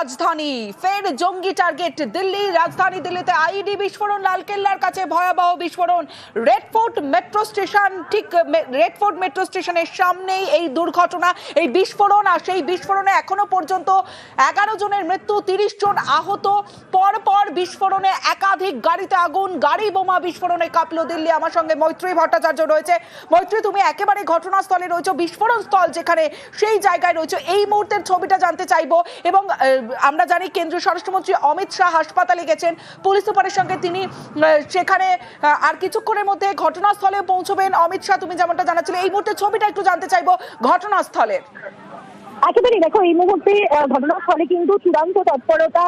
রাজধানী। ফের জঙ্গি টার্গেট দিল্লি রাজধানী দিল্লিতে আইডি বিস্ফোরণ, লালকেল্লার কাছে ভয়াবহ বিস্ফোরণ। রেড ফোর্ট মেট্রো স্টেশন ঠিক মে- রেড ফোর্ট মেট্রো স্টেশনের সামনেই এই দুর্ঘটনা, এই বিস্ফোরণ, আর সেই বিস্ফোরণে এখনও পর্যন্ত এগারো জনের মৃত্যু, তিরিশ জন আহত। পর পর বিস্ফোরণে একাধিক গাড়িতে আগুন, গাড়ি বোমা বিস্ফোরণে কাঁপলো দিল্লি। আমার সঙ্গে মৈত্রী ভট্টাচার্য রয়েছে। মৈত্রী, তুমি একেবারে ঘটনাস্থলে রয়েছে, বিস্ফোরণ স্থল যেখানে সেই জায়গায় রয়েছে। এই মুহূর্তের ছবিটা জানতে চাইব এবং আমরা জানি কেন্দ্রীয় স্বরাষ্ট্রমন্ত্রী অমিত শাহ হাসপাতালে গেছেন। পুলিশ সুপারের সঙ্গে তিনি সেখানে আর কিছুক্ষণের মধ্যে ঘটনাস্থলে পৌঁছবেন অমিত শাহ। তুমি যেমনটা জানাচ্ছিলে, এই মুহূর্তে ছবিটা একটু জানতে চাইব ঘটনাস্থলের। একেবারে দেখো এই মুহূর্তে আহ, ঘটনাস্থলে কিন্তু চূড়ান্ত তৎপরতা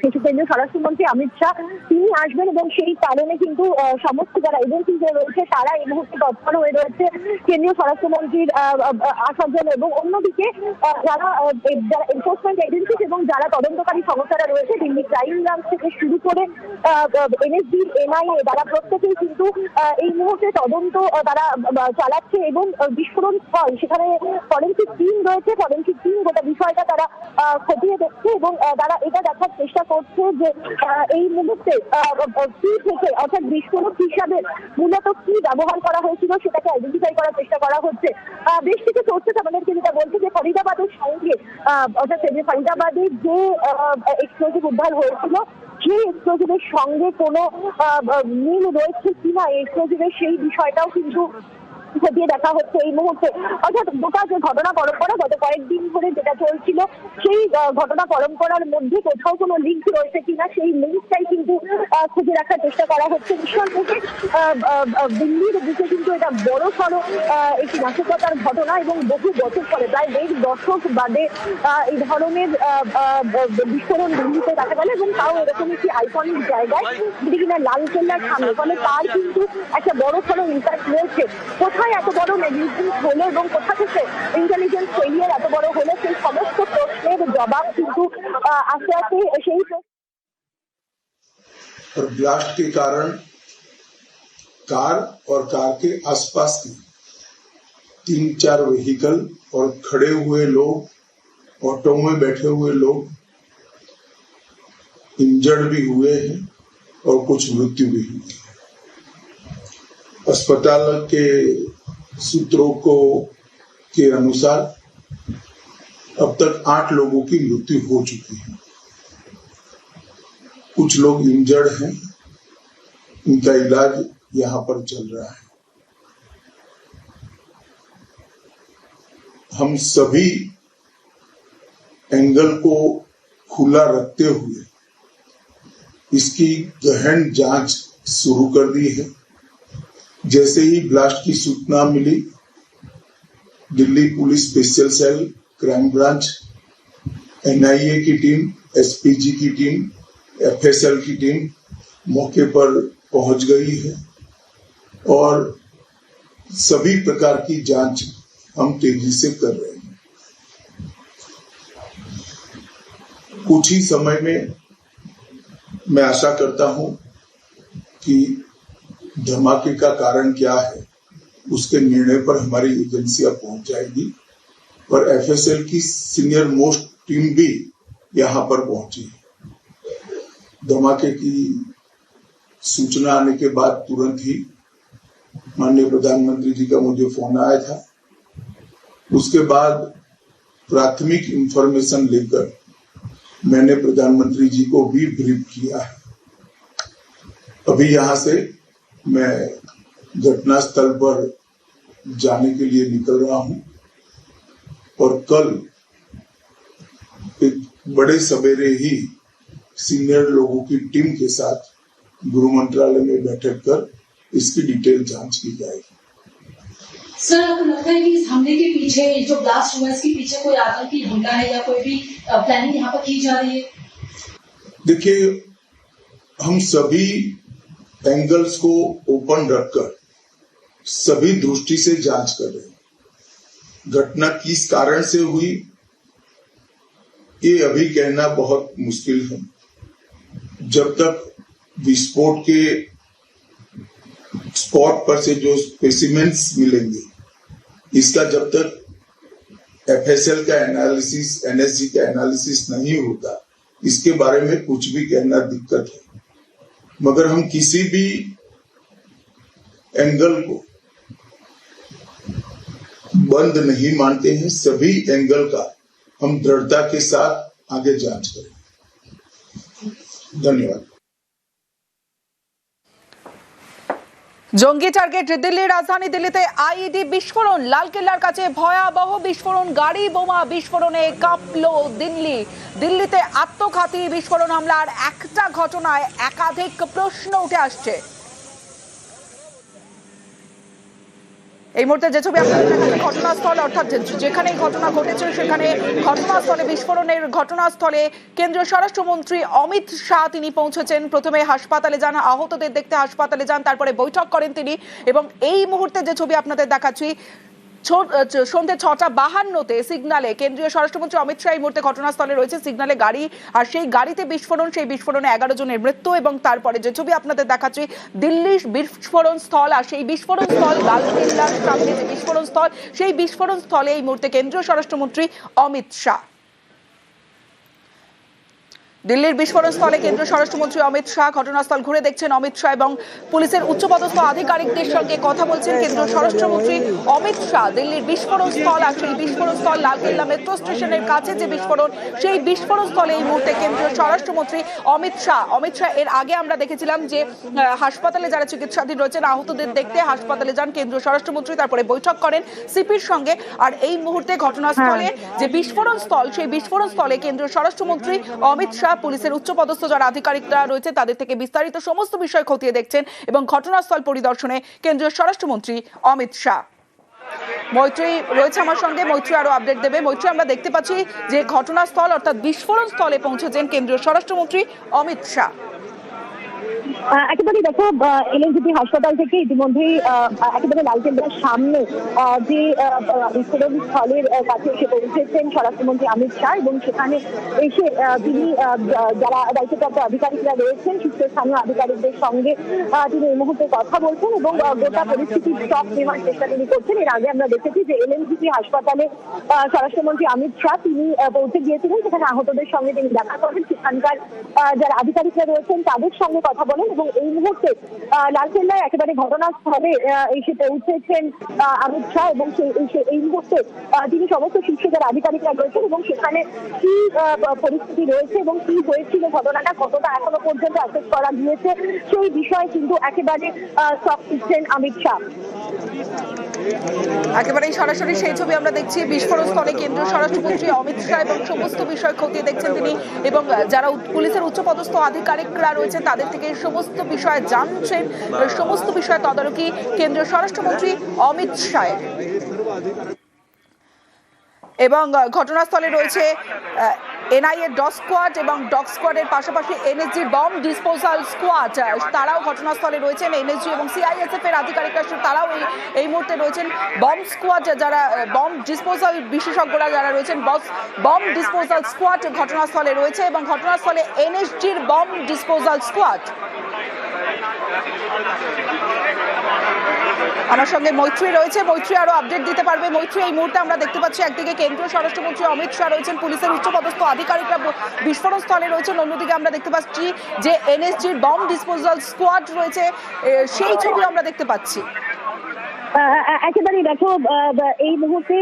শিশু কেন্দ্রীয় স্বরাষ্ট্রমন্ত্রী অমিত শাহ তিনি আসবেন এবং সেই কারণে কিন্তু সমস্ত যারা এজেন্সি যে রয়েছে তারা এই মুহূর্তে তৎপর হয়ে রয়েছে। কেন্দ্রীয় স্বরাষ্ট্রমন্ত্রীর আসার জন্য এবং অন্যদিকে যারা যারা এনফোর্সমেন্ট এজেন্সি এবং যারা তদন্তকারী সংস্থারা রয়েছে দিল্লি ক্রাইম ব্রাঞ্চ থেকে শুরু করে এনএসডি এনআইএ তারা প্রত্যেকেই কিন্তু এই মুহূর্তে তদন্ত তারা চালাচ্ছে এবং বিস্ফোরণ স্থল সেখানে ফরেন্সিক টিম রয়েছে। ফরেন্সিক টিম গোটা বিষয়টা তারা খতিয়ে দেখছে এবং তারা এটা দেখার চেষ্টা করছে যে এই মুহূর্তে কি থেকে, অর্থাৎ বিস্ফোরক হিসাবে মূলত কি ব্যবহার করা হয়েছিল সেটাকে আইডেন্টিফাই করার চেষ্টা করা হচ্ছে। বেশ কিছু সোর্সেস আমাদেরকে যেটা বলছে যে ফরিদাবাদের সঙ্গে অর্থাৎ যে ফরিদাবাদে যে এক্সপ্লোজিভ উদ্ধার হয়েছিল সেই এক্সপ্লোজিভের সঙ্গে কোনো মিল রয়েছে কিনা এক্সপ্লোজিভের সেই বিষয়টাও কিন্তু খতিয়ে দেখা হচ্ছে এই মুহূর্তে। অর্থাৎ গোটা যে ঘটনা পরম্পরা গত কয়েকদিন ধরে যেটা চলছিল সেই ঘটনা পরম্পরার মধ্যে কোথাও কোনো লিঙ্ক রয়েছে কিনা সেই লিঙ্কটাই কিন্তু খুঁজে রাখার চেষ্টা করা হচ্ছে। আহ, আহ, দিল্লির দিকে কিন্তু এটা বড় সড়ো একটি নাশকতার ঘটনা এবং বহু বছর পরে প্রায় দেড় দশক বাদে এই ধরনের বিস্ফোরণ দিল্লিতে দেখা গেল এবং তাও এরকম একটি আইকনিক জায়গায় যেটি কিনা লাল কেল্লার সামনে। ফলে তার কিন্তু একটা বড় সড়ো ইম্প্যাক্ট রয়েছে। কোথায় এত বড় নেগলিজেন্স হলো এবং কোথা থেকে ইন্টেলিজেন্স ফেলিয়ার এত বড় হলো সেই সমস্ত প্রশ্নের জবাব কিন্তু আহ, আস্তে আস্তে সেই প্রশ্ন और ब्लास्ट के कारण कार और कार के आसपास की तीन चार व्हीकल और खड़े हुए लोग ऑटो में बैठे हुए लोग इंजर्ड भी हुए हैं और कुछ मृत्यु भी हुई है अस्पताल के सूत्रों को के अनुसार अब तक आठ लोगों की मृत्यु हो चुकी है। कुछ लोग इंजर्ड हैं, उनका इलाज यहाँ पर चल रहा है। हम सभी एंगल को खुला रखते हुए इसकी गहन जाँच शुरू कर दी है। जैसे ही ब्लास्ट की सूचना मिली, Delhi police special cell, crime branch, NIA की टीम, एसपीजी की टीम, एफएसएल की टीम मौके पर पहुँच गई है। और सभी प्रकार की जाँच हम तेज़ी से कर रहे हैं। कुछ ही समय में मैं आशा करता हूँ कि धमाके का कारण क्या है, उसके निर्णय पर हमारी एजेंसियाँ पहुँच जाएगी। और एफएसएल की सीनियर मोस्ट टीम भी यहाँ पर पहुँची है। धमाके की सूचना आने के बाद तुरंत ही माननीय प्रधानमंत्री जी का मुझे फ़ोन आया था। उसके बाद प्राथमिक इंफॉर्मेशन लेकर मैंने प्रधानमंत्री जी को भी ब्रीफ किया है। अभी यहाँ से मैं घटनास्थल पर जाने के लिए निकल रहा हूँ। और कल एक बड़े सवेरे ही सीनियर लोगों की टीम के साथ गृह मंत्रालय में बैठक कर इसकी डिटेल जाँच की जाएगी। सर आपको लगता है कि इस हमले के पीछे जो ब्लास्ट हुआ इसके पीछे कोई आतंकी हमला है या कोई भी प्लानिंग यहाँ पर की जा रही है? देखिए हम सभी एंगल्स को ओपन रखकर सभी दृष्टि से जाँच कर रहे हैं। घटना किस कारण से हुई, ये अभी कहना बहुत मुश्किल है। जब तक विस्फोट के स्पॉट पर से जो स्पेसिमेंट्स मिलेंगे, इसका जब तक एफएसएल का एनालिसिस एनएसजी का एनालिसिस नहीं होता, इसके बारे में कुछ भी कहना दिक्कत है। मगर हम किसी भी एंगल को बंद नहीं मानते हैं। सभी एंगल का हम दृढ़ता के साथ आगे जाँच करें। धन्यवाद। জঙ্গি টার্গেট দিল্লির রাজধানী দিল্লিতে আইইডি বিস্ফোরণ, লালকেল্লার কাছে ভয়াবহ বিস্ফোরণ, গাড়ি, বোমা বিস্ফোরণে কাঁপল দিল্লি। দিল্লিতে আত্মঘাতী বিস্ফোরণ হামলার একটা ঘটনায় একাধিক প্রশ্ন উঠে আসছে। এই মুহূর্তে যে ছবি আপনাদের দেখাচ্ছেন ঘটনাস্থল, অর্থাৎ যেখানে ঘটনা ঘটেছে, সেখানে ঘটনাস্থলে বিস্ফোরণের ঘটনাস্থলে কেন্দ্রীয় স্বরাষ্ট্রমন্ত্রী অমিত শাহ তিনি পৌঁছেছেন। প্রথমে হাসপাতালে যান, আহতদের দেখতে হাসপাতালে যান, তারপরে বৈঠক করেন তিনি। এবং এই মুহূর্তে যে ছবি আপনাদের দেখাচ্ছি সন্ধ্যে ছটা বাহান্নতে সিগনালে কেন্দ্রীয় স্বরাষ্ট্রমন্ত্রী অমিত শাহ এই মুহূর্তে ঘটনাস্থলে রয়েছে। সিগনালে গাড়ি আর সেই গাড়িতে বিস্ফোরণ, সেই বিস্ফোরণে এগারো জনের মৃত্যু এবং তারপরে যে ছবি আপনাদের দেখাচ্ছি, দিল্লির বিস্ফোরণ স্থল আর সেই বিস্ফোরণ স্থল লালকেল্লার সামনে যে বিস্ফোরণ স্থল, সেই বিস্ফোরণ স্থলে এই মুহূর্তে কেন্দ্রীয় স্বরাষ্ট্রমন্ত্রী অমিত শাহ। দিল্লির বিস্ফোরণ স্থলে কেন্দ্রীয় স্বরাষ্ট্রমন্ত্রী অমিত শাহ ঘটনাস্থল ঘুরে দেখছেন অমিত শাহ এবং পুলিশের উচ্চপদস্থ আধিকারিকদের সঙ্গে কথা বলছেন কেন্দ্রীয় স্বরাষ্ট্রমন্ত্রী অমিত শাহ। দিল্লির বিস্ফোরণ স্থল আর সেই বিস্ফোরণ স্থল লালকেল্লা মেট্রো স্টেশনের কাছে যে বিস্ফোরণ সেই বিস্ফোরণ স্থলে এই মুহূর্তে কেন্দ্রীয় স্বরাষ্ট্রমন্ত্রী অমিত শাহ। অমিত শাহ এর আগে আমরা দেখেছিলাম যে হাসপাতালে যারা চিকিৎসাধীন রয়েছেন আহতদের দেখতে হাসপাতালে যান কেন্দ্রীয় স্বরাষ্ট্রমন্ত্রী তারপরে বৈঠক করেন সিপির সঙ্গে। আর এই মুহূর্তে ঘটনাস্থলে যে বিস্ফোরণ স্থল সেই বিস্ফোরণ স্থলে কেন্দ্রীয় স্বরাষ্ট্রমন্ত্রী অমিত শাহ পুলিশের উচ্চপদস্থ যারা আধিকারিকরা রয়েছে, তাদের থেকে বিস্তারিত সমস্ত বিষয় খতিয়ে দেখছেন এবং ঘটনাস্থল পরিদর্শনে কেন্দ্রীয় স্বরাষ্ট্রমন্ত্রী অমিত শাহ। মৈত্রী রয়েছে আমার সঙ্গে, মৈত্রী আরও আপডেট দেবে। মৈত্রী, আমরা দেখতে পাচ্ছি যে ঘটনাস্থল অর্থাৎ বিস্ফোরণ স্থলে পৌঁছেছেন কেন্দ্রীয় স্বরাষ্ট্রমন্ত্রী অমিত শাহ। একেবারে দেখো এলএনজিপি হাসপাতাল থেকে ইতিমধ্যেই একেবারে লালকেল্লার সামনে যে বিস্ফোরণ স্থলের কাছে এসে পৌঁছেছেন স্বরাষ্ট্রমন্ত্রী অমিত শাহ এবং সেখানে এসে তিনি যারা দায়িত্বপ্রাপ্ত আধিকারিকরা রয়েছেন, শীর্ষস্থানীয় আধিকারিকদের সঙ্গে তিনি এই মুহূর্তে কথা বলছেন এবং গোটা পরিস্থিতির স্টক নেওয়ার চেষ্টা তিনি করছেন। এর আগে আমরা দেখেছি যে এলএনজিপি হাসপাতালে স্বরাষ্ট্রমন্ত্রী অমিত শাহ তিনি পৌঁছে গিয়েছিলেন। সেখানে আহতদের সঙ্গে তিনি দেখা করেন সেখানকার যারা আধিকারিকরা রয়েছেন, তাদের সঙ্গে কথা বলেন এবং এই মুহূর্তে লালকেল্লায় একেবারে ঘটনাস্থলে এসে পৌঁছেছেন অমিত শাহ এবং এই- মুহূর্তে তিনি সমস্ত শীর্ষ আধিকারিকরা রয়েছেন এবং সেখানে কি পরিস্থিতি রয়েছে এবং কি হয়েছিল, ঘটনাটা কতটা এখনও পর্যন্ত অ্যাসেস করা গিয়েছে, সেই বিষয়ে কিন্তু একেবারে সব দিচ্ছেন অমিত শাহ। একেবারেই সরাসরি সেই ছবি আমরা দেখছি বিস্ফোরণ স্থলে কেন্দ্রীয় স্বরাষ্ট্রমন্ত্রী অমিত শাহ এবং সমস্ত বিষয় খতিয়ে দেখছেন তিনি এবং যারা পুলিশের উচ্চপদস্থ আধিকারিকরা রয়েছেন, তাদের থেকে সমস্ত বিষয়ে জানছেন সমস্ত বিষয়ে তদারকি কেন্দ্রীয় স্বরাষ্ট্রমন্ত্রী অমিত শাহ এবং ঘটনাস্থলে রয়েছে এনআইএ ডগ স্কোয়াড এবং ডগ স্কোয়াডের পাশাপাশি এনএসজি বম ডিসপোজাল স্কোয়াড তারাও ঘটনাস্থলে রয়েছেন এনএসজি এবং সিআইএসএফ এর আধিকারিকরা তারাও এই এই মুহূর্তে রয়েছেন। বম স্কোয়াড যারা বম ডিসপোজাল বিশেষজ্ঞরা যারা রয়েছেন, বস, বম ডিসপোজাল স্কোয়াড ঘটনাস্থলে রয়েছে এবং ঘটনাস্থলে এনএসজির বম ডিসপোজাল স্কোয়াড। আমার সঙ্গে মৈত্রী রয়েছে। মৈত্রী আরও আপডেট দিতে পারবে। মৈত্রী, এই মুহূর্তে আমরা দেখতে পাচ্ছি একদিকে কেন্দ্রীয় স্বরাষ্ট্রমন্ত্রী অমিত শাহ রয়েছেন, পুলিশের উচ্চপদস্থ আধিকারিকরা বিস্ফোরণ স্থলে রয়েছেন। অন্যদিকে আমরা দেখতে পাচ্ছি যে এনএসজির বম ডিসপোজাল স্কোয়াড রয়েছে। সেই ছবি আমরা দেখতে পাচ্ছি। একেবারে দেখো এই মুহূর্তে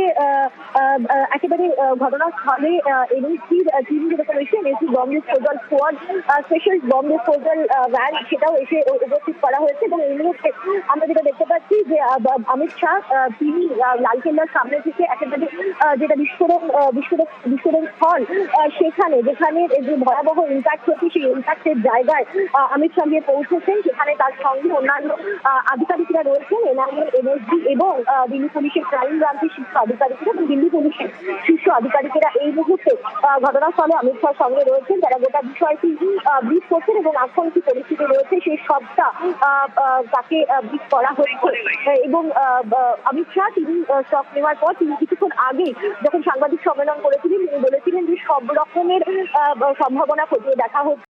একেবারে ঘটনাস্থলে এনএসির টিম যেরকম এসে NSC bomb disposal squad special bomb disposal van সেটাও এসে উপস্থিত করা হয়েছে। এবং এই মুহূর্তে আমরা যেটা দেখতে পাচ্ছি যে অমিত শাহ তিনি লালকেল্লার সামনে থেকে একেবারে যেটা বিস্ফোরণ আহ, বিস্ফোরণ স্থল সেখানে যেখানে যে ভয়াবহ ইম্প্যাক্ট হচ্ছে সেই ইম্প্যাক্টের জায়গায় অমিত শাহ গিয়ে পৌঁছেছেন। সেখানে তার সঙ্গে অন্যান্য আধিকারিকরা রয়েছেন। এনআইএ এনএসডি এবং দিল্লি পুলিশের ক্রাইম ব্রাঞ্চের শীর্ষ আধিকারিকরা এবং দিল্লি পুলিশের শীর্ষ আধিকারিকেরা এই মুহূর্তে ঘটনাস্থলে অমিত শাহর সঙ্গে রয়েছেন। যারা গোটা বিষয়টি ব্রিফ করছেন এবং এখন কি পরিস্থিতি রয়েছে সেই সবটা তাকে ব্রিফ করা হয়েছে। এবং অমিত শাহ তিনি স্টক নেওয়ার পর তিনি কিছুক্ষণ আগে যখন সাংবাদিক সম্মেলন করেছিলেন, তিনি বলেছিলেন যে সব রকমের সম্ভাবনা খতিয়ে দেখা হচ্ছে।